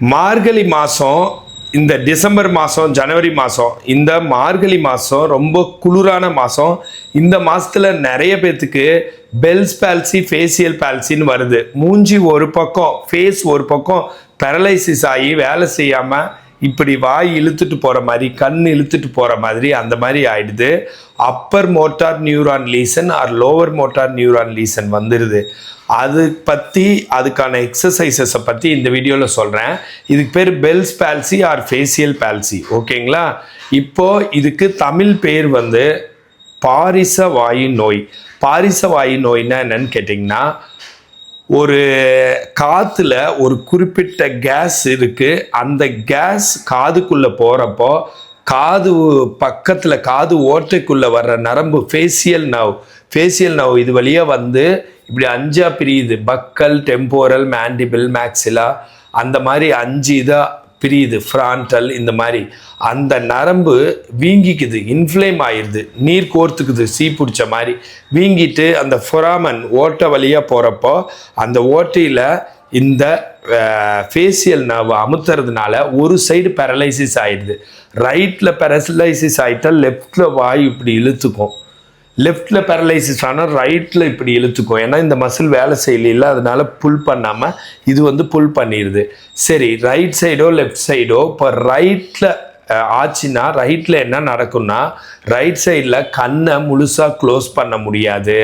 மார்கழி மாதம் இந்த டிசம்பர் மாதம் ஜனவரி மாதம் இந்த மார்கழி மாதம் ரொம்ப குளிரான மாதம் இந்த மாதத்தில் நிறைய பேர்த்துக்கு பெல்ஸ் பால்சி ஃபேஷியல் பால்சின்னு வருது. மூஞ்சி ஒரு பக்கம் ஃபேஸ் ஒரு பக்கம் பேரலைசிஸ் ஆகி வேலை செய்யாமல் இப்படி வாய் இழுத்துட்டு போகிற மாதிரி கண் இழுத்துட்டு போகிற மாதிரி அந்த மாதிரி ஆயிடுது. Upper motor neuron lesion or lower motor neuron lesion வந்துடுது அது பற்றி அதுக்கான எக்ஸசைசஸை பற்றி இந்த வீடியோவில் சொல்கிறேன் இதுக்கு பேர் Bell's palsy or facial palsy ஓகேங்களா? இப்போ இதுக்கு தமிழ் பேர் வந்து பாரிச வாயு நோய். பாரிச வாயு நோய்னா என்னன்னு கேட்டிங்கன்னா ஒரு காத்துல ஒரு குறிப்பிட்ட கேஸ் இருக்கு. அந்த கேஸ் காதுக்குள்ள போறப்போ காது பக்கத்துல காது ஓட்டைக்குள்ள வர்ற நரம்பு ஃபேசியல் நவ் ஃபேசியல் நவ் இது வழியா வந்து இப்படி அஞ்சா பிரியுது. பக்கல் டெம்போரல் மேண்டிபிள் மேக்ஸிலா அந்த மாதிரி அஞ்சு இதாக பிரியுது ஃப்ரான்டல் இந்த மாதிரி. அந்த நரம்பு வீங்கிக்குது இன்ஃப்ளேம் ஆயிடுது நீர் கோர்த்துக்குது சீ பிடிச்ச மாதிரி. வீங்கிட்டு அந்த ஃபொராமன் ஓட்டை வழியாக போகிறப்போ அந்த ஓட்டையில் இந்த ஃபேஷியல் நர்வ் அமுத்துறதுனால ஒரு சைடு பேரலைசிஸ் ஆயிடுது ரைட்டில் பேரலைசிஸ் ஆகிட்டால் லெஃப்டில் வாய் இப்படி இழுத்துக்கும். லெஃப்டில் பேரலைசிஸ் ஆனால் ரைட்டில் இப்படி இழுத்துக்கும். ஏன்னா இந்த மசில் வேலை செய்யல அதனால் புல் பண்ணாமல் இது வந்து புல் பண்ணிடுது சரி ரைட் சைடோ லெஃப்ட் சைடோ இப்போ ரைட்டில் ஆச்சுன்னா ரைட்டில் என்ன நடக்கும்னா ரைட் சைடில் கண்ணை முழுசாக க்ளோஸ் பண்ண முடியாது.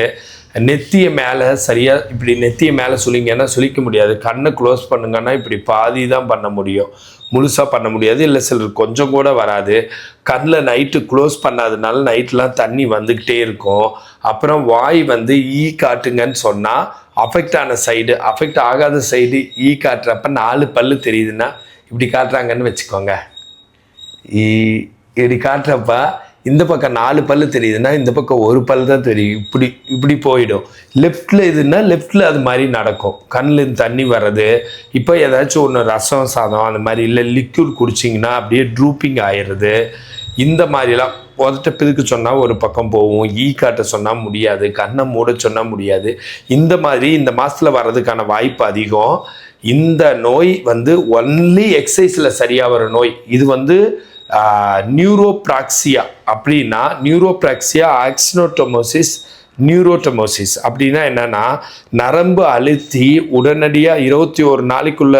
நெத்திய மேலே சரியாக இப்படி நெத்திய மேலே சொல்லிங்கன்னா சுழிக்க முடியாது. கண்ணை க்ளோஸ் பண்ணுங்கன்னா இப்படி பாதி தான் பண்ண முடியும். முழுசாக பண்ண முடியாது. இல்லை சிலர் கொஞ்சம் கூட வராது. கண்ணில் நைட்டு க்ளோஸ் பண்ணாதனால நைட்லாம் தண்ணி வந்துக்கிட்டே இருக்கும். அப்புறம் வாய் வந்து ஈ காட்டுங்கன்னு சொன்னால் அஃபெக்ட் ஆன சைடு அஃபெக்ட் ஆகாத சைடு ஈ காட்டுறப்ப நாலு பல்லு தெரியுதுன்னா இப்படி காட்டுறாங்கன்னு வச்சுக்கோங்க. இ- இப்படி காட்டுறப்ப இந்த பக்கம் நாலு பல்லு தெரியுதுன்னா இந்த பக்கம் ஒரு பல் தான் தெரியும். இப்படி இப்படி போயிடும். லெஃப்டில் இதுன்னா லெஃப்டில் அது மாதிரி நடக்கும். கண்ணில் இருந்து தண்ணி வர்றது. இப்போ ஏதாச்சும் ஒன்று ரசம் சாதம் அந்த மாதிரி இல்லை லிக்யூட் குடிச்சிங்கன்னா அப்படியே ட்ரூப்பிங் ஆயிடுறது. இந்த மாதிரிலாம் உதட்ட பிதுக்க சொன்னால் ஒரு பக்கம் போகும். ஈ காட்ட சொன்னால் முடியாது. கண்ணை மூட சொன்னால் முடியாது. இந்த மாதிரி இந்த மாதத்தில் வர்றதுக்கான வாய்ப்பு அதிகம். இந்த நோய் வந்து ஒன்லி எக்ஸசைஸில் சரியாக வர நோய். இது வந்து நியூரோப்ராக்சியா அப்படின்னா நியூரோப்ராக்சியா ஆக்சினோட்டோமோசிஸ் நியூரோட்டமோசிஸ் அப்படின்னா என்னென்னா நரம்பு அழுத்தி உடனடியாக இருபத்தி ஒரு நாளைக்குள்ள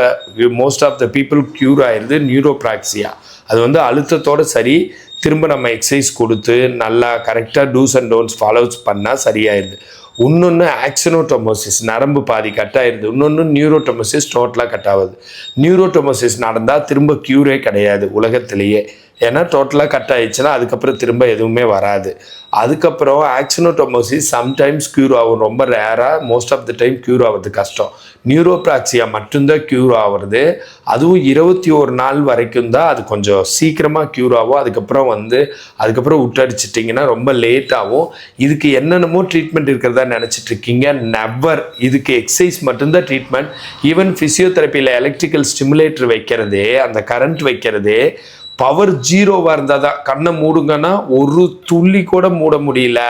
most of the people cure ஆயிடுது நியூரோப்ராக்சியா அது வந்து அழுத்தத்தோடு சரி திரும்ப நம்ம எக்ஸசைஸ் கொடுத்து நல்லா கரெக்டாக டூஸ் அண்ட் டோன்ஸ் ஃபாலோஸ் பண்ணால் சரியாயிருது இன்னொன்று ஆக்சினோட்டோமோசிஸ் நரம்பு பாதி கட்டாயிருது. இன்னொன்று நியூரோட்டோமோசிஸ் டோட்டலாக கட் ஆகுது நியூரோட்டோமோசிஸ் நடந்தால் திரும்ப க்யூரே கிடையாது உலகத்திலேயே. ஏன்னா டோட்டலாக கட் ஆயிடுச்சுன்னா அதுக்கப்புறம் திரும்ப எதுவுமே வராது. அதுக்கப்புறம் ஆக்சினோட்டோமோசிஸ் சம்டைம்ஸ் க்யூர் ஆகும். ரொம்ப ரேராக most of the time cure ஆகிறது கஷ்டம். நியூரோப்ராக்சியா மட்டும்தான் க்யூர் ஆகிறது. அதுவும் இருபத்தி ஒரு நாள் வரைக்கும் தான் அது கொஞ்சம் சீக்கிரமாக க்யூர் ஆகும். அதுக்கப்புறம் வந்து அதுக்கப்புறம் விட்டடிச்சிட்டிங்கன்னா ரொம்ப லேட் ஆகும். இதுக்கு என்னென்னமோ ட்ரீட்மெண்ட் இருக்கிறதா நினச்சிட்டு இருக்கீங்க? நெவர் இதுக்கு எக்ஸசைஸ் மட்டும்தான் ட்ரீட்மெண்ட் ஈவன் ஃபிசியோதெரப்பியில் எலக்ட்ரிக்கல் ஸ்டிமுலேட்டர் வைக்கிறதே அந்த கரண்ட் வைக்கிறதே பவர் ஜீரோவாக இருந்தால் தான் கண்ணை மூடுங்கன்னா ஒரு துள்ளி கூட மூட முடியல.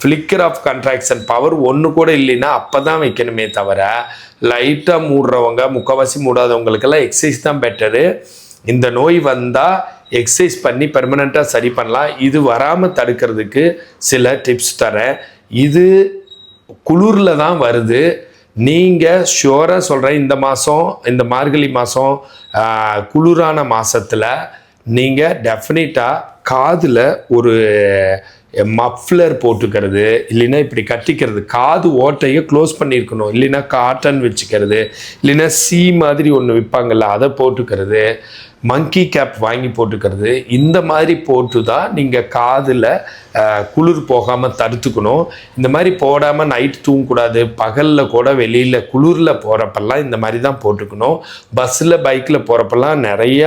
ஃப்ளிக்கர் ஆஃப் கன்ட்ராக்ஷன் பவர் ஒன்று கூட இல்லைன்னா அப்போ தான் வைக்கணுமே தவிர லைட்டாக மூடுறவங்க முக்கால்வாசி மூடாதவங்களுக்கெல்லாம் எக்ஸசைஸ் தான் பெட்டரு இந்த நோய் வந்தால் எக்ஸசைஸ் பண்ணி பெர்மனெண்ட்டாக சரி பண்ணலாம். இது வராமல் தடுக்கிறதுக்கு சில டிப்ஸ் தரேன். இது குளிரில் தான் வருது. நீங்கள் ஷுவராக சொல்கிறேன் இந்த மாதம் இந்த மார்கழி மாதம் குளிரான மாதத்தில் நீங்கள் டெஃபினட்டாக காதில் ஒரு மஃப்ளர் போட்டுக்கிறது இல்லைன்னா இப்படி கட்டிக்கிறது. காது ஓட்டையை க்ளோஸ் பண்ணியிருக்கணும். இல்லைன்னா காட்டன் வச்சுக்கிறது. இல்லைன்னா சி மாதிரி ஒன்று விற்பாங்கல்ல அதை போட்டுக்கிறது. மங்கி கேப் வாங்கி போட்டுக்கிறது இந்த மாதிரி போட்டு தான் நீங்கள் காதில் குளிர் போகாமல் தடுத்துக்கணும். இந்த மாதிரி போடாமல் நைட் தூங்கக்கூடாது. பகலில் கூட வெளியில் குளிரில் போகிறப்பெல்லாம் இந்த மாதிரி தான் போட்டுக்கணும் பஸ்ஸில் பைக்கில் போகிறப்பெல்லாம் நிறைய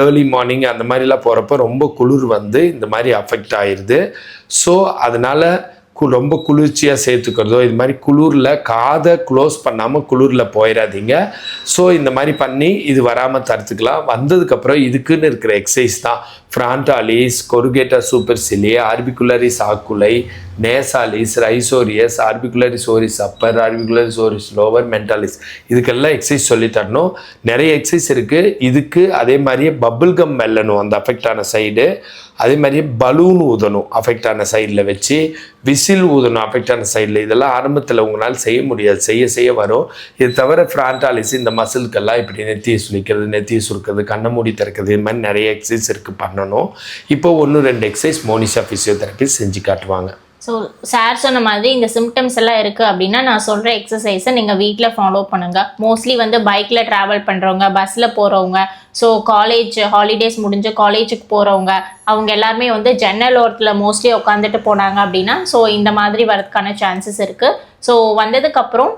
ஏர்லி மார்னிங் அந்த மாதிரிலாம் போகிறப்ப ரொம்ப குளிர் வந்து இந்த மாதிரி அஃபெக்ட் ஆயிடுது ஸோ அதனால் ரொம்ப குளிர்ச்சியாக சேர்த்துக்கிறதோ இது மாதிரி குளிரில் காதை க்ளோஸ் பண்ணாமல் குளிரில் போயிடாதீங்க ஸோ இந்த மாதிரி பண்ணி இது வராமல் தடுத்துக்கலாம். வந்ததுக்கப்புறம் இதுக்குன்னு இருக்கிற எக்ஸசைஸ் தான். Frontalis corrugator supercilii orbicularis oculi nasalis risorius orbicularis oris upper orbicularis oris lower mentalis இதுக்கெல்லாம் எக்ஸசைஸ் சொல்லி தரணும். நிறைய எக்ஸசைஸ் இருக்குது இதுக்கு அதே மாதிரியே பபுள் கம் மெல்லணும் அந்த அஃபெக்டான சைடு அதே மாதிரியே பலூன் ஊதணும் அஃபெக்ட் ஆன சைடில் வச்சு விசில் ஊதணும் அஃபெக்ட் ஆன சைடில் இதெல்லாம் ஆரம்பத்தில் உங்களால் செய்ய முடியாது. செய்ய செய்ய வரும். இது தவிர ஃப்ரான்டாலிஸ் இந்த மசில்கெல்லாம் இப்படி நெத்தியை சுழிக்கிறது நெத்தியை சுருக்கிறது கண்ணை மூடி திறக்கிறது இது மாதிரி நிறைய எக்ஸசைஸ் இருக்குது பண்ணணும். இப்போ ஒன்று ரெண்டு எக்ஸசைஸ் மோனிஷா ஃபிசியோதெரப்பி செஞ்சு காட்டுவாங்க. ஸோ சார் சொன்ன மாதிரி இந்த சிம்டம்ஸ் எல்லாம் இருக்குது அப்படின்னா நான் சொல்கிற எக்ஸசைஸை நீங்கள் வீட்டில் ஃபாலோ பண்ணுங்கள் மோஸ்ட்லி வந்து பைக்கில் ட்ராவல் பண்ணுறவங்க பஸ்ஸில் போகிறவங்க ஸோ காலேஜ் ஹாலிடேஸ் முடிஞ்சு காலேஜுக்கு போகிறவங்க அவங்க எல்லாருமே வந்து ஜன்னல் ஓரத்தில் மோஸ்ட்லி உட்காந்துட்டு போனாங்க அப்படின்னா ஸோ இந்த மாதிரி வரதுக்கான சான்சஸ் இருக்குது ஸோ வந்ததுக்கப்புறம்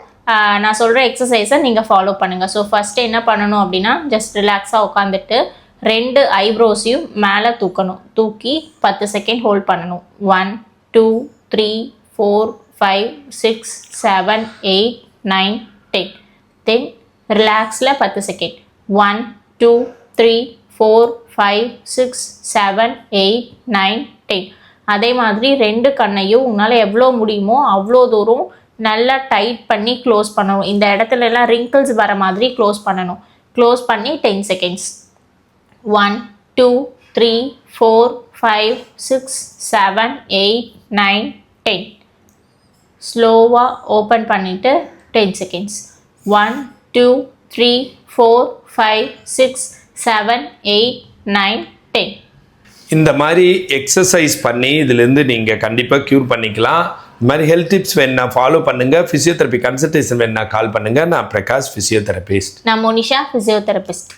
நான் சொல்கிற எக்ஸசைஸை நீங்கள் ஃபாலோ பண்ணுங்கள் ஸோ ஃபஸ்ட்டு என்ன பண்ணணும் அப்படின்னா ஜஸ்ட் ரிலாக்ஸாக உட்காந்துட்டு ரெண்டு ஐப்ரோஸையும் மேலே தூக்கணும். தூக்கி பத்து செகண்ட் ஹோல்ட் பண்ணணும். One two three four five six seven eight nine ten. Then ரிலாக்ஸில் பத்து second one two three four five six seven eight nine ten. அதே மாதிரி ரெண்டு கண்ணையும் உங்களால் எவ்வளோ முடியுமோ அவ்வளோ தூரம் நல்லா டைட் பண்ணி க்ளோஸ் பண்ணணும். இந்த இடத்துல எல்லாம் ரிங்கிள்ஸ் வர மாதிரி க்ளோஸ் பண்ணணும். க்ளோஸ் பண்ணி ten seconds one two three four five six seven eight nine ten ஸ்லோவாக ஓப்பன் பண்ணிவிட்டு ten seconds one two three four five six seven eight nine ten இந்த மாதிரி எக்ஸசைஸ் பண்ணி இதுலேருந்து நீங்கள் கண்டிப்பாக க்யூர் பண்ணிக்கலாம். இந்த மாதிரி ஹெல்த் டிப்ஸ் வேணா ஃபாலோ பண்ணுங்கள் ஃபிசியோதெரப்பி கன்சல்டேஷன் வேணா கால் பண்ணுங்கள் நான் பிரகாஷ் ஃபிசியோதெரபிஸ்ட் நான் மோனிஷா ஃபிசியோதெரபிஸ்ட்